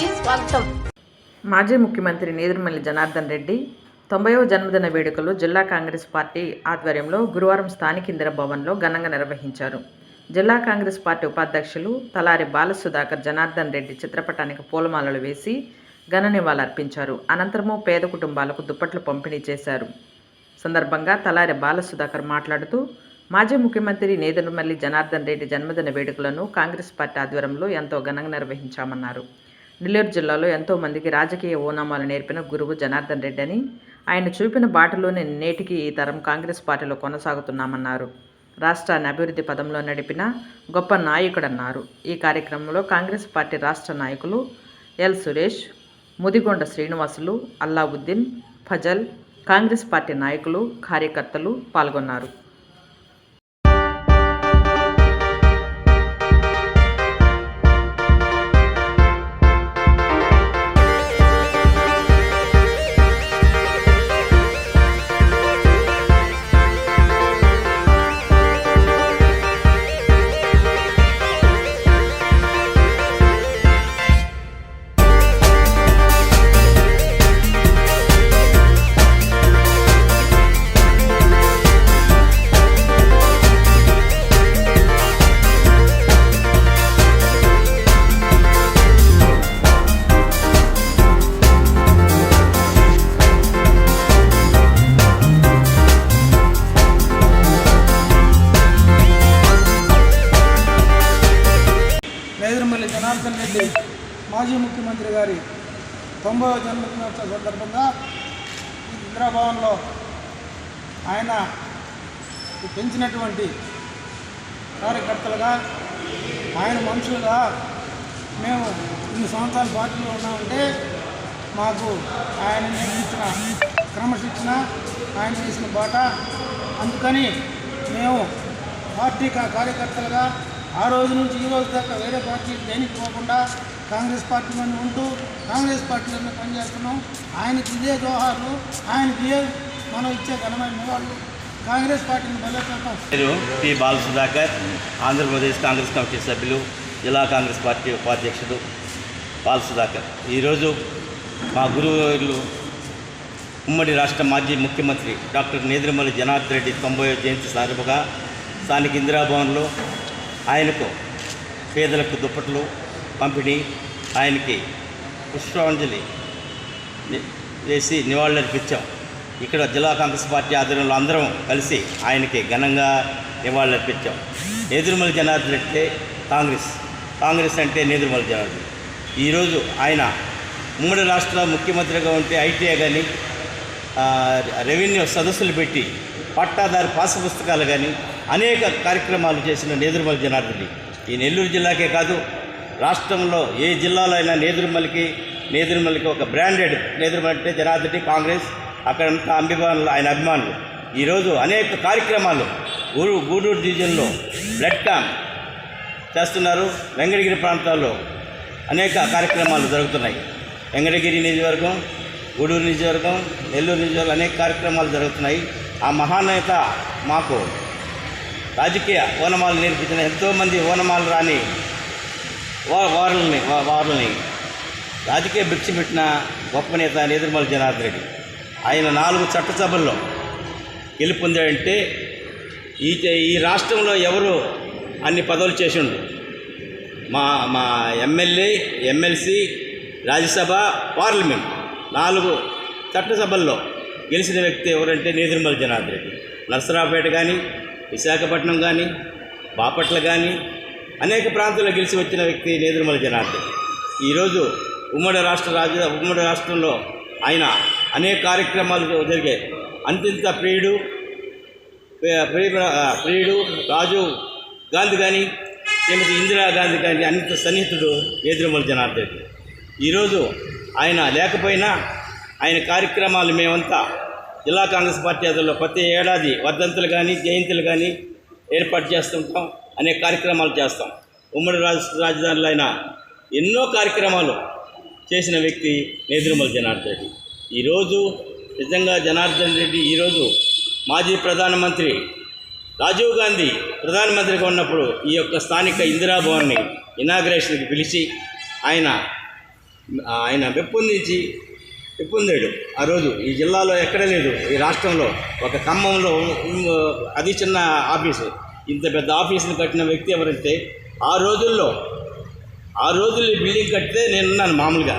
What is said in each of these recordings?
స్వాగతం. మాజీ ముఖ్యమంత్రి నేదురుమల్లి జనార్దన్ రెడ్డి తొంభైవ జన్మదిన వేడుకలు జిల్లా కాంగ్రెస్ పార్టీ ఆధ్వర్యంలో గురువారం స్థానిక ఇందిర భవన్లో ఘనంగా నిర్వహించారు. జిల్లా కాంగ్రెస్ పార్టీ ఉపాధ్యక్షులు తలారి బాలసుధాకర్ జనార్దన్ రెడ్డి చిత్రపటానికి పూలమాలలు వేసి ఘన నివాళులర్పించారు. అనంతరము పేద కుటుంబాలకు దుప్పట్లు పంపిణీ చేశారు. సందర్భంగా తలారి బాలసుధాకర్ మాట్లాడుతూ మాజీ ముఖ్యమంత్రి నేదురుమల్లి జనార్దన్ రెడ్డి జన్మదిన వేడుకలను కాంగ్రెస్ పార్టీ ఆధ్వర్యంలో ఎంతో ఘనంగా నిర్వహించామన్నారు. నెల్లూరు జిల్లాలో ఎంతో మందికి రాజకీయ ఓనామాలు నేర్పిన గురువు జనార్దన్ రెడ్డి అని ఆయన చూపిన బాటలోనే నేటికి ఈ తరం కాంగ్రెస్ పార్టీలో కొనసాగుతున్నామన్నారు. రాష్ట్రాన్ని అభివృద్ధి పదంలో నడిపిన గొప్ప నాయకుడన్నారు. ఈ కార్యక్రమంలో కాంగ్రెస్ పార్టీ రాష్ట్ర నాయకులు ఎల్ సురేష్ ముదిగొండ శ్రీనివాసులు అల్లావుద్దీన్ ఫజల్ కాంగ్రెస్ పార్టీ నాయకులు కార్యకర్తలు పాల్గొన్నారు. మాజీ ముఖ్యమంత్రి గారి తొంభై జన్మదినోత్సవ సందర్భంగా ఈ ఇందిరాభవన్లో ఆయన పెంచినటువంటి కార్యకర్తలుగా ఆయన మనుషులుగా మేము ఇన్ని సంవత్సరాల పార్టీలో ఉన్నామంటే మాకు ఆయన నిర్మించిన క్రమశిక్షణ ఆయన చేసిన బాట. అందుకని మేము పార్టీ కార్యకర్తలుగా ఆ రోజు నుంచి ఈ రోజు దాకా వేరే పార్టీ దేనికి పోకుండా కాంగ్రెస్ పార్టీ మీద ఉంటూ కాంగ్రెస్ పార్టీలోనే పనిచేస్తున్నాం. ఆయనకి ఇదే జోహార్లు ఆయనకి ఇదే మనం ఇచ్చే ఘనమైన నివాళులు. కాంగ్రెస్ పార్టీని బలోపేతం పేరు పి బాలసుధాకర్ ఆంధ్రప్రదేశ్ కాంగ్రెస్ కమిటీ సభ్యులు జిల్లా కాంగ్రెస్ పార్టీ ఉపాధ్యక్షుడు బాలసుధాకర్ ఈరోజు మా గురువులు ఉమ్మడి రాష్ట్ర మాజీ ముఖ్యమంత్రి డాక్టర్ నేదురుమల్లి జనార్దన్ రెడ్డి తొంభై జయంతి సందర్భంగా స్థానిక ఇందిరాభవన్లో ఆయనకు పేదలకు దుప్పట్లు పంపిణీ ఆయనకి పుష్పాంజలి వేసి నివాళులర్పించాం ఇక్కడ జిల్లా కాంగ్రెస్ పార్టీ ఆధ్వర్యంలో అందరం కలిసి ఆయనకి ఘనంగా నివాళులర్పించాం నేదురుమల జనార్దన్ అంటే కాంగ్రెస్ కాంగ్రెస్ అంటే నేదురుమల జనార్దన్. ఈరోజు ఆయన ఉమ్మడి రాష్ట్ర ముఖ్యమంత్రిగా ఉంటే ఐటీఐ కానీ రెవెన్యూ సదస్సులు పెట్టి పట్టాదారు పాస్ పుస్తకాలు కానీ అనేక కార్యక్రమాలు చేసిన నేదురుమల జనార్దన్. ఈ నెల్లూరు జిల్లాకే కాదు రాష్ట్రంలో ఏ జిల్లాలో అయినా నేదురుమల్లికి నేదురుమల్లికి ఒక బ్రాండెడ్ నేదురుమల్ అంటే జనార్దన్ కాంగ్రెస్ అక్కడంతా అభిమానులు ఆయన అభిమానులు. ఈరోజు అనేక కార్యక్రమాలు ఊరు గూడూరు డివిజన్లో బ్లడ్ క్యాంప్ చేస్తున్నారు. వెంకటగిరి ప్రాంతాల్లో అనేక కార్యక్రమాలు జరుగుతున్నాయి. వెంకటగిరి నియోజకవర్గం గూడూరు నియోజకవర్గం నెల్లూరు నియోజకవర్గం అనేక కార్యక్రమాలు జరుగుతున్నాయి. ఆ మహానేత మాకు రాజకీయ ఓనమాలు నేర్పించిన ఎంతోమంది ఓనమాలు రాని వా- వారుల్ని వారుల్ని రాజకీయ భిక్ష పెట్టిన గొప్ప నేత నేదురుమల జనార్దన్ రెడ్డి. ఆయన నాలుగు చట్టసభల్లో గెలుపొందాడంటే ఈ ఈ రాష్ట్రంలో ఎవరు అన్ని పదవులు చేసిండు? మా మా ఎమ్మెల్యే ఎమ్మెల్సీ రాజ్యసభ పార్లమెంట్ నాలుగు చట్టసభల్లో గెలిచిన వ్యక్తి ఎవరంటే నేదురుమల జనార్దన్ రెడ్డి. నర్సరావుపేట కానీ విశాఖపట్నం కానీ బాపట్ల కానీ అనేక ప్రాంతాల్లో గెలిచి వచ్చిన వ్యక్తి నేదురుమల జనార్దన్. ఈరోజు ఉమ్మడి రాష్ట్ర రాజ ఉమ్మడి రాష్ట్రంలో ఆయన అనేక కార్యక్రమాలు జరిగాయి. అంతింత ప్రియుడు ప్రియుడు రాజు గాంధీ కానీ శ్రీమతి ఇందిరాగాంధీ కానీ అంత సన్నిహితుడు నేదురుమల జనార్దన్. ఈరోజు ఆయన లేకపోయినా ఆయన కార్యక్రమాలు మేమంతా జిల్లా కాంగ్రెస్ పార్టీ ఆధ్వర్యంలో ప్రతి ఏడాది వర్ధంతులు కానీ జయంతులు కానీ ఏర్పాటు చేస్తుంటాం అనేక కార్యక్రమాలు చేస్తాం. ఉమ్మడి రాష్ట్ర రాజధానిలో అయిన ఎన్నో కార్యక్రమాలు చేసిన వ్యక్తి నేదురుమల జనార్దన్ రెడ్డి. ఈరోజు నిజంగా జనార్దన్ రెడ్డి ఈరోజు మాజీ ప్రధానమంత్రి రాజీవ్ గాంధీ ప్రధానమంత్రిగా ఉన్నప్పుడు ఈ యొక్క స్థానిక ఇందిరాభవన్ని ఇనాగ్రేషన్కి పిలిచి ఆయన ఆయన పెంపొందించి పెంపొందాడు ఆ రోజు ఈ జిల్లాలో ఎక్కడ లేదు. ఈ రాష్ట్రంలో ఒక ఖమ్మంలో అది చిన్న ఆఫీసు. ఇంత పెద్ద ఆఫీసును కట్టిన వ్యక్తి ఎవరంటే ఆ రోజుల్లో ఆ రోజుల్లో ఈ బిల్డింగ్ కట్టితే నేనున్నాను మామూలుగా.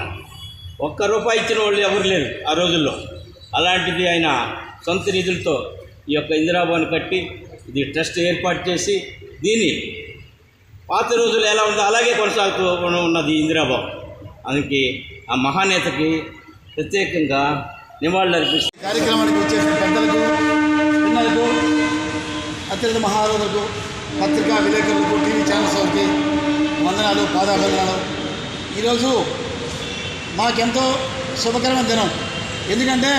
ఒక్క రూపాయి ఇచ్చిన వాళ్ళు ఎవరు లేరు ఆ రోజుల్లో. అలాంటిది ఆయన సొంత నిధులతో ఈ యొక్క ఇందిరాభవన్ కట్టి ఇది ట్రస్ట్ ఏర్పాటు చేసి దీన్ని పాత రోజులు ఎలా ఉందో అలాగే కొనసాగుతూ ఉన్నది ఇందిరాబాబు అందుకే ఆ మహానేతకి ప్రత్యేకంగా నివాళులు కార్యక్రమానికి వచ్చేసిన పెద్దలకు పిల్లలకు అత్యంత మహారోగులకు పత్రికా విలేకరులకు టీవీ ఛానల్స్ వారికి వందనాలు పాదాభివందనాలు. ఈరోజు మాకెంతో శుభకరమైన దినం. ఎందుకంటే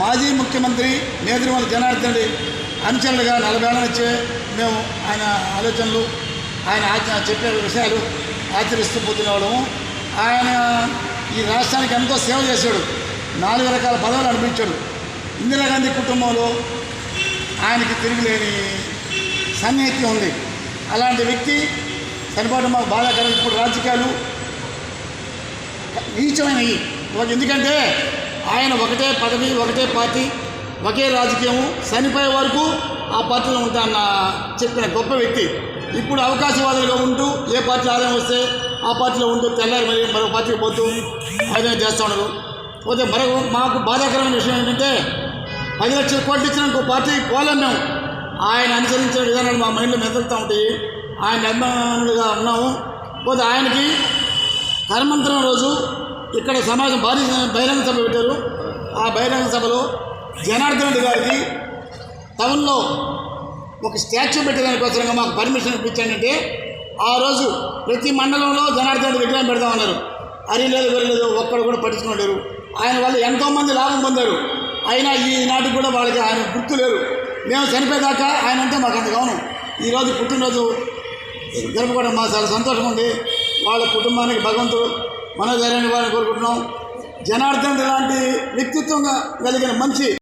మాజీ ముఖ్యమంత్రి నేదురుమల జనార్దన్ రెడ్డి అంచనలుగా నలభేళ్ళ నుంచే మేము ఆయన ఆలోచనలు ఆయన చెప్పే విషయాలు ఆచరిస్తూ పోతున్న వాళ్ళము ఆయన ఈ రాష్ట్రానికి ఎంతో సేవ చేశాడు. నాలుగు రకాల పదవులు అనిపించాడు. ఇందిరాగాంధీ కుటుంబంలో ఆయనకి తిరుగులేని సన్నిహిత్యం ఉంది. అలాంటి వ్యక్తి చనిపోవడం మాకు బాధాకరం. ఇప్పుడు రాజకీయాలు నీచమైనవి. ఒక- ఎందుకంటే ఆయన ఒకటే పదవి ఒకటే పార్టీ ఒకే రాజకీయము. చనిపోయే వరకు ఆ పార్టీలో ఉంటానన్న చెప్పిన గొప్ప వ్యక్తి. ఇప్పుడు అవకాశవాదులుగా ఉంటూ ఏ పార్టీ ఆదాయం వస్తే ఆ పార్టీలో ఉంటూ తెల్లారి మరి మరో పార్టీకి పోతూ ఆదాయం చేస్తూ ఉన్నారు. పోతే మరొక మాకు బాధాకరమైన విషయం ఏంటంటే పది లక్షల కోట్లు ఇచ్చిన ఇంకో పార్టీ పోలేం మేము. ఆయన అనుసరించిన విధానాలు మా మైండ్లో మెదులుతూ ఉంటాయి. ఆయన అభిమానులుగా ఉన్నాము. పోతే ఆయనకి ధర్మంతరం రోజు ఇక్కడ సమాజం భారీ బహిరంగ సభ పెట్టారు. ఆ బహిరంగ సభలో జనార్దన్ రెడ్డి గారికి టౌన్లో ఒక స్టాచ్యూ పెట్టడానికోసరంగా మాకు పర్మిషన్ ఇప్పించాడంటే ఆ రోజు ప్రతి మండలంలో జనార్దన్ విగ్రహం పెడతామన్నారు అది లేదు వెళ్ళలేదు ఒక్కడు కూడా పట్టించుకోలేరు. ఆయన వల్ల ఎంతోమంది లాభం పొందారు. అయినా ఈనాటికి కూడా వాళ్ళకి ఆయన గుర్తు లేరు. మేము చనిపోయేదాకా ఆయన అంటే మాకు అంత గౌనం ఈరోజు పుట్టినరోజు జరుపుకోవడం మాకు చాలా సంతోషం ఉంది. వాళ్ళ కుటుంబానికి భగవంతుడు మనోధైర్యాన్ని వారిని కోరుకుంటున్నాం. జనార్దన్ లాంటి వ్యక్తిత్వంగా కలిగిన మనిషి